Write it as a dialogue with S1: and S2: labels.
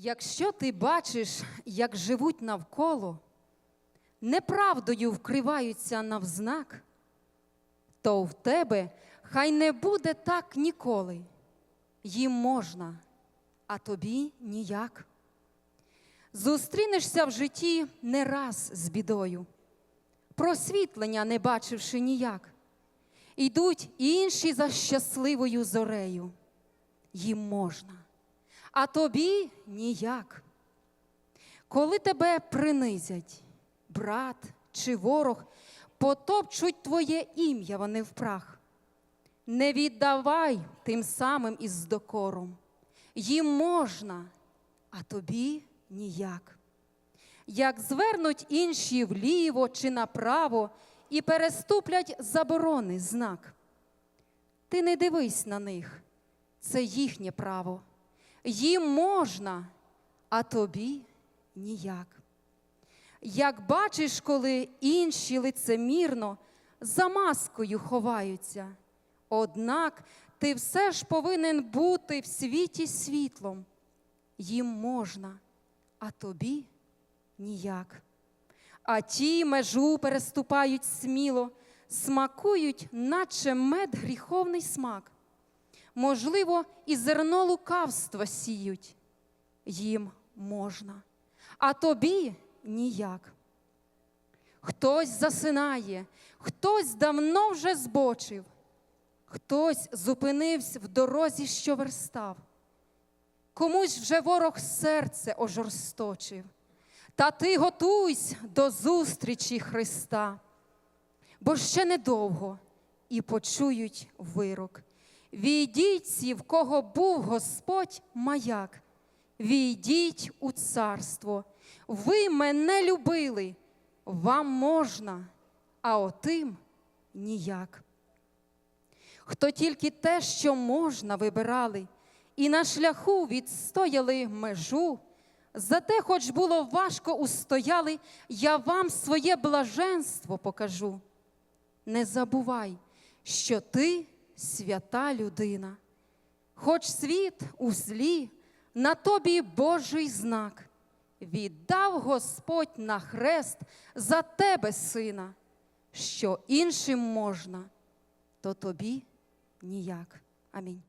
S1: Якщо ти бачиш, як живуть навколо, неправдою вкриваються навзнак, то в тебе хай не буде так ніколи. Їм можна, а тобі ніяк. Зустрінешся в житті не раз з бідою, просвітлення не бачивши ніяк. Йдуть інші за щасливою зорею. Їм можна, а тобі ніяк. Коли тебе принизять, брат чи ворог, потопчуть твоє ім'я вони в прах. Не віддавай тим самим із докором. Їм можна, а тобі ніяк. Як звернуть інші вліво чи направо і переступлять заборони знак. Ти не дивись на них, це їхнє право. Їм можна, а тобі ніяк. Як бачиш, коли інші лицемірно за маскою ховаються, однак ти все ж повинен бути в світі світлом. Їм можна, а тобі ніяк. А ті межу переступають сміло, смакують, наче мед гріховний смак. Можливо, і зерно лукавства сіють. Їм можна, а тобі ніяк. Хтось засинає, хтось давно вже збочив, хтось зупинився в дорозі, що верстав. Комусь вже ворог серце ожорсточив. Та ти готуйся до зустрічі Христа, бо ще недовго і почують вирок. Війдіть всі, в кого був Господь маяк, війдіть у царство. Ви мене любили, вам можна, а отим ніяк. Хто тільки те, що можна, вибирали, і на шляху відстояли межу, зате, хоч було важко устояли, я вам своє блаженство покажу. Не забувай, що ти свята людина, хоч світ у злі, на тобі Божий знак. Віддав Господь на хрест за тебе, сина, що іншим можна, то тобі ніяк. Амінь.